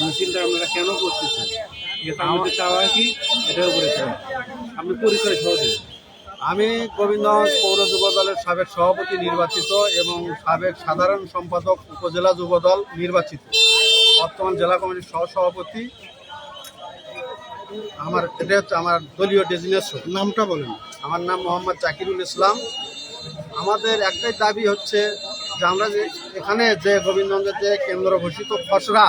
মিছিলটা কেন করতেছেন? আমাদের চাওয়া কি? এটার উপরে আপনি পরিচয় সহ দেন। আমি গোবিন্দগঞ্জ পৌর যুব দলের সাবেক সভাপতি নির্বাচিত এবং সাবেক সাধারণ সম্পাদক উপজেলা যুব দল নির্বাচিত। বর্তমান জেলা কমিটির সহ সভাপতি আমার, এটা হচ্ছে আমার দলীয় ডেজিনেশন নামটা বলেন। আমার নাম মোহাম্মদ জাকিরুল ইসলাম। আমাদের একটাই দাবি হচ্ছে যে আমরা যে, এখানে যে গোবিন্দগঞ্জের যে কেন্দ্র ঘোষিত খসড়া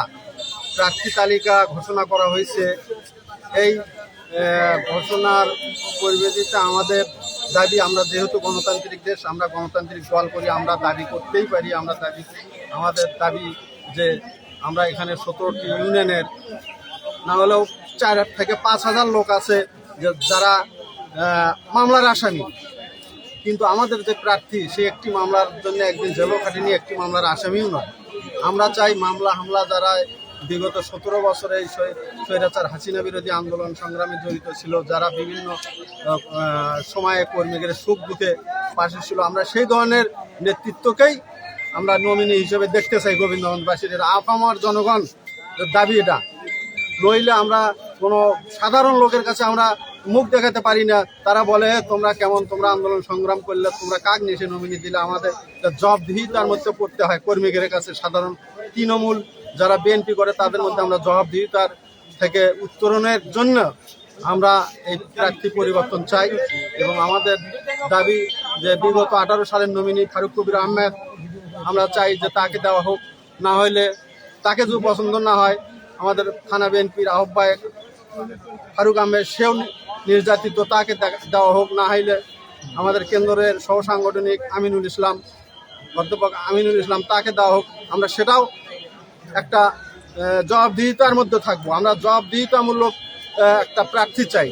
প্রার্থী তালিকা ঘোষণা করা হয়েছে। এই ঘোষণার পরিবেশিতে আমাদের দাবি, আমরা যেহেতু গণতান্ত্রিক দেশ, আমরা গণতান্ত্রিক দল করি, আমরা দাবি করতেই পারি, আমরা দাবি, আমাদের দাবি যে আমরা এখানে সতেরোটি ইউনিয়নের, না হলেও চার থেকে পাঁচ হাজার লোক আছে যে যারা মামলার আসামি। কিন্তু আমাদের যে প্রার্থী, সে একটি মামলার জন্য একদিন জেলও খাটেনি, একটি মামলার আসামিও নয়। আমরা চাই মামলা, হামলা যারা বিগত সতেরো বছরে এই স্বৈ- স্বৈরাচার হাসিনা বিরোধী আন্দোলন সংগ্রামে জড়িত ছিল, যারা বিভিন্ন সময়ে কর্মীদের সুখ দুঃখে পাশে ছিল। আমরা সেই ধরনের নেতৃত্বকেই আমরা নমিনি হিসেবে দেখতে চাই গোবিন্দগঞ্জবাসীর এটা আপামার জনগণ দাবি এটা। নইলে আমরা কোনো সাধারণ লোকের কাছে আমরা মুখ দেখাতে পারি না। তারা বলে তোমরা কেমন? তোমরা আন্দোলন সংগ্রাম করলে, তোমরা কাক নিয়ে নমিনি দিলে? আমাদের জবাবদিহিতার মধ্যে পড়তে হয় কর্মীদের কাছে সাধারণ তৃণমূল যারা বিএনপি করে, তাদের মধ্যে আমরা জবাবদিহিতার থেকে উত্তরণের জন্য আমরা এই প্রার্থী পরিবর্তন চাই। এবং আমাদের দাবি যে বিগত আঠারো সালের নমিনি ফারুক কবির আহমেদ, আমরা চাই যে তাকে দেওয়া হোক। না হলে তাকে যদি পছন্দ না হয়, আমাদের থানা বিএনপির আহ্বায়ক ফারুক আহমেদ সেও নির্যাতিত, তাকে দেওয়া হোক। না হইলে আমাদের কেন্দ্রের সহ সাংগঠনিক আমিনুল ইসলাম, অধ্যাপক আমিনুল ইসলাম তাকে দেওয়া হোক। আমরা সেটাও একটা জবাবদিহিতার মধ্যে থাকব। আমরা জবাবদিহিতামূলক একটা প্রার্থী চাই।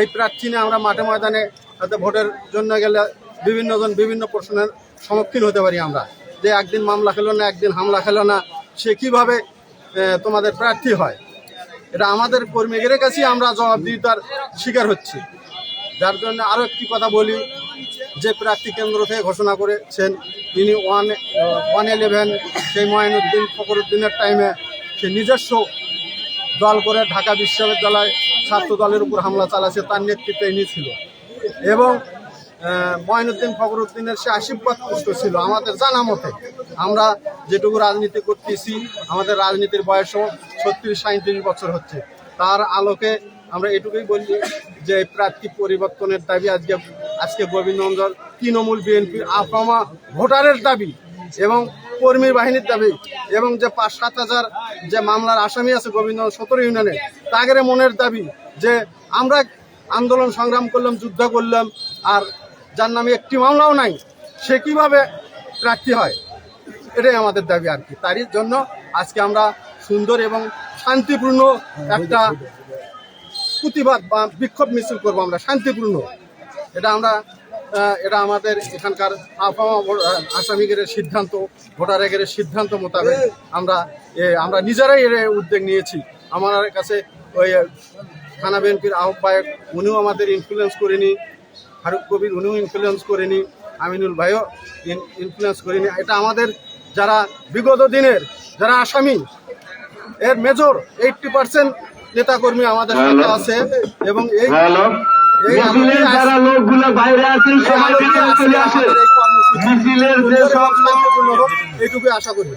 এই প্রার্থী নিয়ে আমরা মাঠে ময়দানে হয়তো ভোটের জন্য গেলে বিভিন্ন জন বিভিন্ন প্রশ্নের সম্মুখীন হতে পারি আমরা। যে একদিন মামলা খেলো না, একদিন হামলা খেলো না, সে কীভাবে তোমাদের প্রার্থী হয়? এটা আমাদের কর্মীদের কাছেই আমরা জবাবদিহিতার শিকার হচ্ছি। যার জন্য আরও একটি কথা বলি যে প্রার্থী কেন্দ্র থেকে ঘোষণা করেছেন তিনি ওয়ান ওয়ান ইলেভেন সেই ময়নুদ্দিন ফখরুদ্দিনের টাইমে সে নিজস্ব দল করে ঢাকা বিশ্ববিদ্যালয় ছাত্র দলের উপর হামলা চালাচ্ছে তার নেতৃত্বে ইনি ছিল। এবং আহ, মঈনুদ্দিন ফখরুদ্দিনের সে আশীর্বাদ পুষ্ট ছিল। আমাদের জানা মতে আমরা যেটুকু রাজনীতি করতেছি আমাদের রাজনীতির বয়সও ছত্রিশ সাঁত্রিশ বছর হচ্ছে। তার আলোকে আমরা এটুকুই বলি যে প্রার্থী পরিবর্তনের দাবি আজকে আজকে গোবিন্দগঞ্জ তৃণমূল বিএনপির আফামা ভোটারের দাবি এবং কর্মী বাহিনীর দাবি এবং যে পাঁচ সাত হাজার যে মামলার আসামি আছে গোবিন্দগঞ্জ সতেরো ইউনিয়নে তাদের মনের দাবি যে আমরা আন্দোলন সংগ্রাম করলাম, যুদ্ধ করলাম আর যার নামে একটি মামলাও নাই, সে কীভাবে প্রার্থী হয়? এটাই আমাদের দাবি আর কি। তারই জন্য আজকে আমরা সুন্দর এবং শান্তিপূর্ণ একটা প্রতিবাদ বা বিক্ষোভ মিছিল করব আমরা শান্তিপূর্ণ। এটা আমরা এটা আমাদের এখানকার আহ, আসামিদের সিদ্ধান্ত ভোটারের সিদ্ধান্ত মোতাবেক আমরা আমরা নিজেরাই এর উদ্যোগ নিয়েছি। আমার কাছে ওই থানা বিএনপির আহ্বায়ক উনিও আমাদের ইনফ্লুয়েন্স করেনি। ফারুক কবির উনিও ইনফ্লুয়েন্স করেনি। আমিনুল ভাইও ইনফ্লুয়েন্স করেনি। এটা আমাদের যারা বিগত দিনের যারা আসামি এর মেজর এইটটি পার্সেন্ট নেতাকর্মী আমাদের সাথে আছে এবং এই মিছিলের যারা লোকগুলো বাইরে আছেন সবাই চলে আসেন। আমাদের এই কর্মসূচি মিছিলের যে সব লোক শান্তিপূর্ণ হোক, এইটুকুই আশা করি।